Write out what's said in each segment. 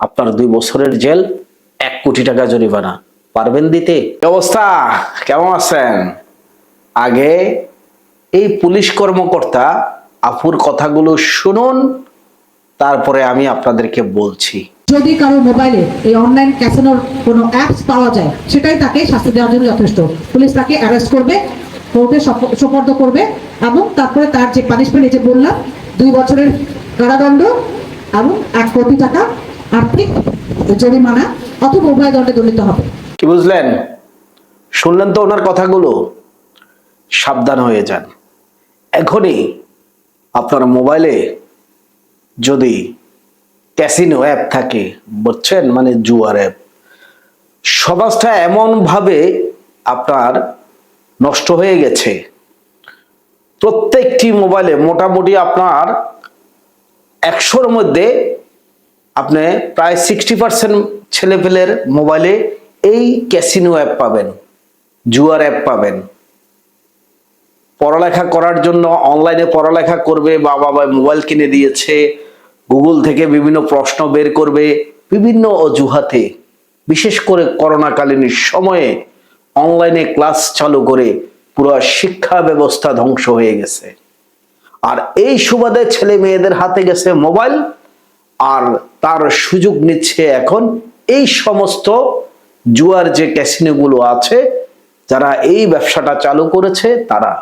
আপনার দুই বছরের জেল এক কোটি টাকা জরিমানা। পারবেন দিতে? অবস্থা? কেমন আছেন? আগে এই পুলিশ কর্মকর্তা আপুর কথাগুলো শুনুন তারপরে আমি আপনাদেরকে বলছি। যদি কারও মোবাইলে এই অনলাইন ক্যাসিনোর কোনো অ্যাপস পাওয়া যায় সেটাই তাকে শাস্তি দেওয়ার জন্য যথেষ্ট। পুলিশ তাকে অ্যারেস্ট করবে কোর্টে সপ- সোপর্দ করবে এবং তারপরে তার যে পানিশমেন্ট এই যে বললাম দুই বছরের কারাদণ্ড এবং এক কোটি টাকা আর্থিক জরিমানা অথবা উভয় দণ্ডে দণ্ডিত হবে। কি বুঝলেন? শুনলেন তো ওনার কথাগুলো? সাবধান হয়ে যান। এখনই আপনার মোবাইলে যদি ক্যাসিনো অ্যাপ থাকে, বুঝছেন? মানে জুয়ার অ্যাপ। সমাজটা এমন ভাবে আপনার নষ্ট হয়ে গেছে। প্রত্যেকটি মোবাইলে মোটামুটি আপনার একশোর মধ্যে আপনি প্রায় সিক্সটি পার্সেন্ট ছেলেপেলের মোবাইলে এই ক্যাসিনো অ্যাপ পাবেন, জুয়ার অ্যাপ পাবেন। পড়ালেখা করার জন্য অনলাইনে পড়ালেখা করবে বা বাবা মোবাইল কিনে দিয়েছে গুগল থেকে বিভিন্ন প্রশ্ন বের করবে, বিভিন্ন অজুহাতে। বিশেষ করে করোনাকালীন সময়ে অনলাইনে ক্লাস চালু করে পুরো শিক্ষা ব্যবস্থা ধ্বংস হয়ে গেছে। আর এই সুবাদে ছেলে মেয়েদের হাতে গেছে মোবাইল আর তার সুযোগ নিচ্ছে এখন এই সমস্ত জুয়ার যে ক্যাসিনোগুলো আছে, যারা এই ব্যবসাটা চালু করেছে, তারা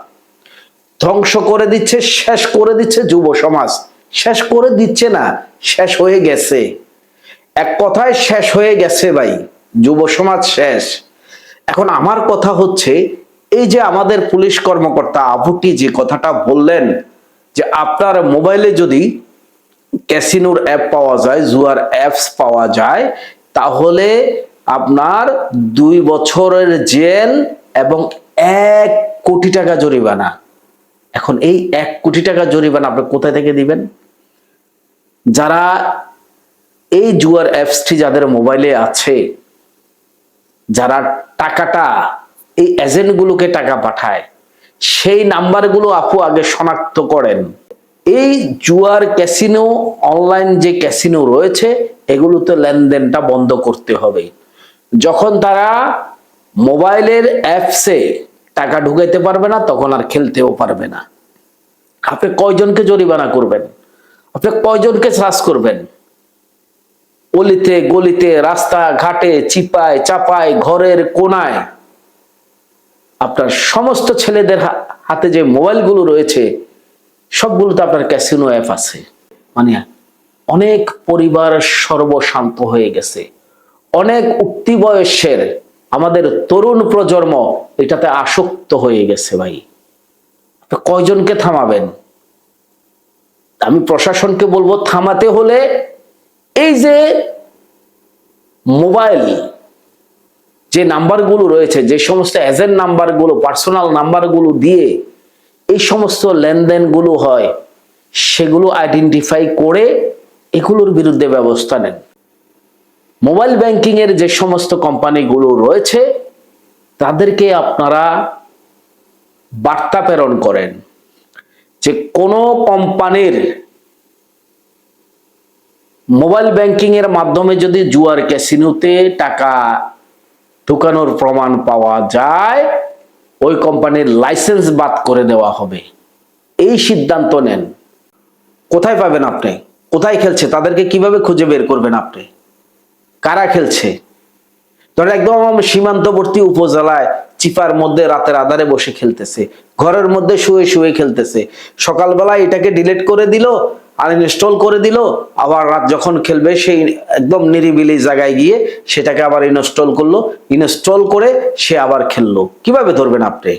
ধ্বংস করে দিচ্ছে, শেষ করে দিচ্ছে যুব সমাজ। শেষ করে দিচ্ছে না, শেষ হয়ে গেছে। এক কথায় শেষ হয়ে গেছে ভাই, যুব সমাজ শেষ। এখন আমার কথা হচ্ছে, এই যে আমাদের পুলিশ কর্মকর্তা আবুটি যে কথাটা বললেন, যে আপনার মোবাইলে যদি ক্যাসিনোর অ্যাপ পাওয়া যায়, জুয়ার অ্যাপস পাওয়া যায়, তাহলে আপনার দুই বছরের জেল এবং এক কোটি টাকা জরিমানা। এখন এই এক কোটি টাকা জরিমানা আপনি কোথায় থেকে দিবেন? যারা এই জুয়ার অ্যাপসটি যাদের মোবাইলে আছে, যারা টাকাটা এই এজেন্টগুলোকে টাকা পাঠায়, সেই নাম্বারগুলো আপু আগে শনাক্ত করেন। এই জুয়ার ক্যাসিনো অনলাইন যে ক্যাসিনো রয়েছে, এগুলোতে লেনদেনটা বন্ধ করতে হবে। যখন তারা মোবাইলের অ্যাপসে টাকা ঢুকাইতে পারবে না, তখন আর খেলতেও পারবে না। আপনি কয়জনকে জরিমানা করবেন? আপনি কয়জনকে চার্জ করবেন? অলিতে, গলিতে রাস্তা ঘাটে চিপায়, চাপায়, ঘরের কোনায়। আপনার সমস্ত ছেলেদের হাতে যে মোবাইলগুলো রয়েছে সবগুলোতে আপনার ক্যাসিনো অ্যাপ আছে। মানে অনেক পরিবার সর্বশান্ত হয়ে গেছে। অনেক উক্তি বয়সের আমাদের তরুণ প্রজন্ম এটাতে আসক্ত হয়ে গেছে ভাই। কয়জনকে থামাবেন? আমি প্রশাসনকে বলব, থামাতে হলে এই যে মোবাইল, যে নাম্বারগুলো রয়েছে, যে সমস্ত এজেন্ট নাম্বারগুলো পার্সোনাল নাম্বারগুলো দিয়ে এই সমস্ত লেনদেনগুলো হয়, সেগুলো আইডেন্টিফাই করে এগুলোর বিরুদ্ধে ব্যবস্থা নেন। মোবাইল ব্যাংকিং এর যে সমস্ত কোম্পানিগুলো রয়েছে, তাদেরকে আপনারা বার্তা প্রেরণ করেন যে কোনো কোম্পানির মোবাইল ব্যাংকিং এর মাধ্যমে যদি জুয়ার ক্যাসিনোতে টাকা ঢুকানোর প্রমাণ পাওয়া যায় ওই কোম্পানির লাইসেন্স বাদ করে দেওয়া হবে। এই সিদ্ধান্ত নেন। কোথায় পাবেন আপনি? কোথায় খেলছে? তাদেরকে কীভাবে খুঁজে বের করবেন আপনি? কারা খেলছে? ধরেন একদম সীমান্তবর্তী উপজেলায় চিপার মধ্যে রাতের আধারে বসে খেলতেছে। ঘরের মধ্যে শুয়ে শুয়ে খেলতেছে। সকালবেলা এটাকে ডিলিট করে দিল আর ইনস্টল করে দিল, আবার রাত যখন খেলবে সেই একদম নিরিবিলি জায়গায় গিয়ে সেটাকে আবার ইনস্টল করল। ইনস্টল করে সে আবার খেললো। কীভাবে ধরবেন আপনি?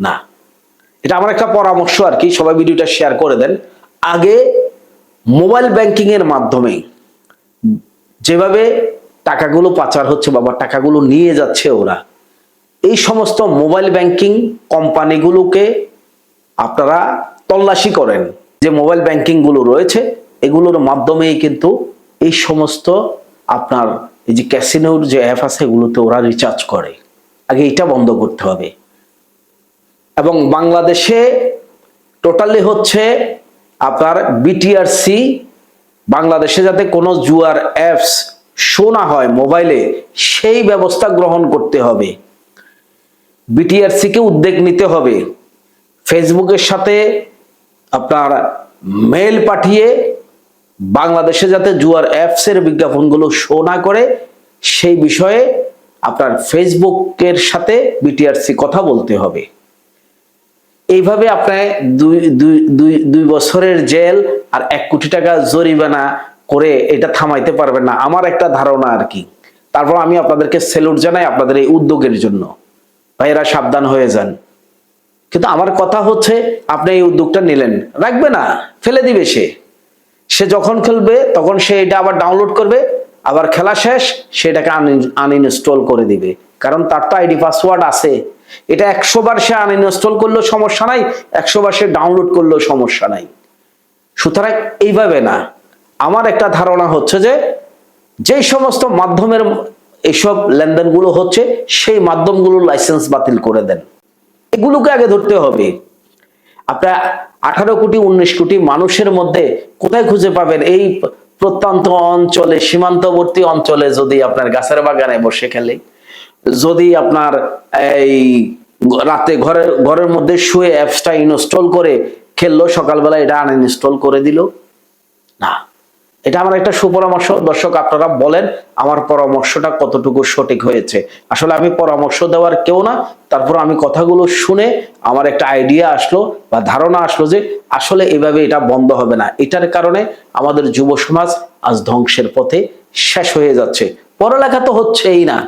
না। এটা আমার একটা পরামর্শ আর কি, সবাই ভিডিওটা শেয়ার করে দেন। আগে মোবাইল ব্যাংকিং এর মাধ্যমে যেভাবে টাকাগুলো পাচার হচ্ছে বাবা টাকাগুলো নিয়ে যাচ্ছে ওরা এই সমস্ত মোবাইল ব্যাংকিং কোম্পানিগুলোকে আপনারা তল্লাশি করেন। যে মোবাইল ব্যাংকিংগুলো রয়েছে, এগুলোর মাধ্যমেই কিন্তু এই সমস্ত আপনার এই যে ক্যাসিনোর যে অ্যাপ আছে, এগুলোতে ওরা রিচার্জ করে। আগে এটা বন্ধ করতে হবে। এবং বাংলাদেশে টোটালি হচ্ছে আপনার বিটিআরসি বাংলাদেশে যাতে কোনো জুয়ার অ্যাপস শো না হয় মোবাইলে, সেই ব্যবস্থা গ্রহণ করতে হবে। বিটিআরসিকে উদ্যোগ নিতে হবে। ফেসবুকের সাথে আপনার মেল পাঠিয়ে বাংলাদেশে যাতে জুয়ার অ্যাপসের বিজ্ঞাপনগুলো শো না করে, সেই বিষয়ে আপনার ফেসবুকের সাথে বিটিআরসি কথা বলতে হবে। এইভাবে আপনার দুই দুই দুই দুই বছরের জেল আর এক কোটি টাকা জরিমানা করে এটা থামাইতে পারবেন না। আমার একটা ধারণা আর কি। তারপর আমি আপনাদেরকে সেলুট জানাই আপনাদের এই উদ্যোগের জন্য। ভাইয়েরা সাবধান হয়ে যান। কিন্তু আমার কথা হচ্ছে, আপনি এই উদ্যোগটা নিলেন। রাখবে না, ফেলে দিবে সে। সে যখন খেলবে, তখন সে এটা আবার ডাউনলোড করবে, আবার খেলা শেষ সেটাকে আনইনস্টল করে দিবে। কারণ তার তো আইডি পাসওয়ার্ড আছে। এটা একশো বার সে আনইনস্টল করলেও সমস্যা নাই, একশো বার সে ডাউনলোড করলেও সমস্যা নাই। সুতরাং এইভাবে না। আমার একটা ধারণা হচ্ছে যে, যেই সমস্ত মাধ্যমের এইসব লেনদেনগুলো হচ্ছে সেই মাধ্যমগুলোর লাইসেন্স বাতিল করে দেন। এগুলোকে আগে ধরতে হবে। আপনার আঠারো কোটি, উনিশ কোটি মানুষের মধ্যে কোথায় খুঁজে পাবেন? এই প্রত্যন্ত অঞ্চলে, সীমান্তবর্তী অঞ্চলে যদি আপনার গাছের বাগানে বসে খেলে, যদি আপনার এই রাতে ঘরের ঘরের মধ্যে শুয়ে অ্যাপসটা ইনস্টল করে খেললো, সকালবেলা এটা আনইনস্টল করে দিল, না। এটা আমার একটা সুপরামর্শ। দর্শক, আপনারা বলেন, আমার পরামর্শটা কতটুকু সঠিক হয়েছে? আসলে আমি পরামর্শ দেওয়ার কেউ না, তারপর আমি কথাগুলো শুনে আমার একটা আইডিয়া আসলো বা ধারণা আসলো যে আসলে এভাবে এটা বন্ধ হবে না। এটার কারণে আমাদের যুব সমাজ আজ ধ্বংসের পথে শেষ হয়ে যাচ্ছে। পড়ালেখা তো হচ্ছেই না।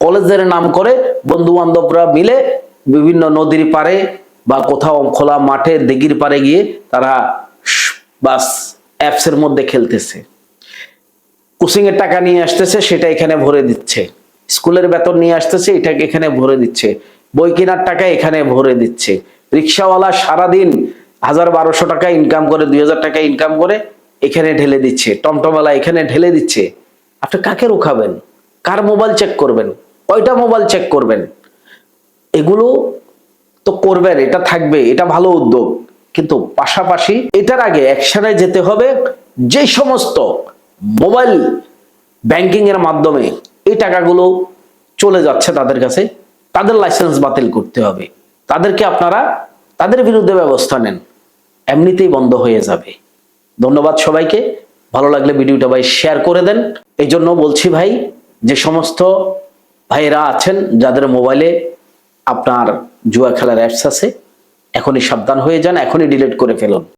কলেজের নাম করে বন্ধু বান্ধবরা মিলে বিভিন্ন নদীর পারে বা কোথাও খোলা মাঠে দিঘির পারে গিয়ে তারা বাস অ্যাপসের মধ্যে খেলতেছে। কোচিং এর টাকা নিয়ে আসতেছে, সেটা এখানে ভরে দিচ্ছে। স্কুলের বেতন নিয়ে আসতেছে এটাকে এখানে ভরে দিচ্ছে। বই কেনার টাকা এখানে ভরে দিচ্ছে। রিক্সাওয়ালা সারাদিন হাজার বারোশো টাকা ইনকাম করে, দুই হাজার টাকা ইনকাম করে, এখানে ঢেলে দিচ্ছে। টমটমওয়ালা এখানে ঢেলে দিচ্ছে। আপনি কাকে রোখাবেন? কার মোবাইল চেক করবেন? কয়টা মোবাইল চেক করবেন? এগুলো তো করবেন, এটা থাকবে, এটা ভালো উদ্যোগ। কিন্তু পাশাপাশি এটার আগে অ্যাকশনে যেতে হবে যে সমস্ত মোবাইল ব্যাংকিং এর মাধ্যমে এই টাকাগুলো চলে যাচ্ছে তাদের কাছে, তাদের লাইসেন্স বাতিল করতে হবে। তাদেরকে আপনারা তাদের বিরুদ্ধে ব্যবস্থা নেন, এমনিতেই বন্ধ হয়ে যাবে। ধন্যবাদ সবাইকে, ভালো লাগলে ভিডিওটা ভাই শেয়ার করে দেন। এই জন্য বলছি ভাই, যে সমস্ত ভাইয়েরা আছেন, যাদের মোবাইলে আপনার জুয়া খেলার অ্যাপস আছে এখনই সাবধান হয়ে যান এখনই ডিলিট করে ফেলুন।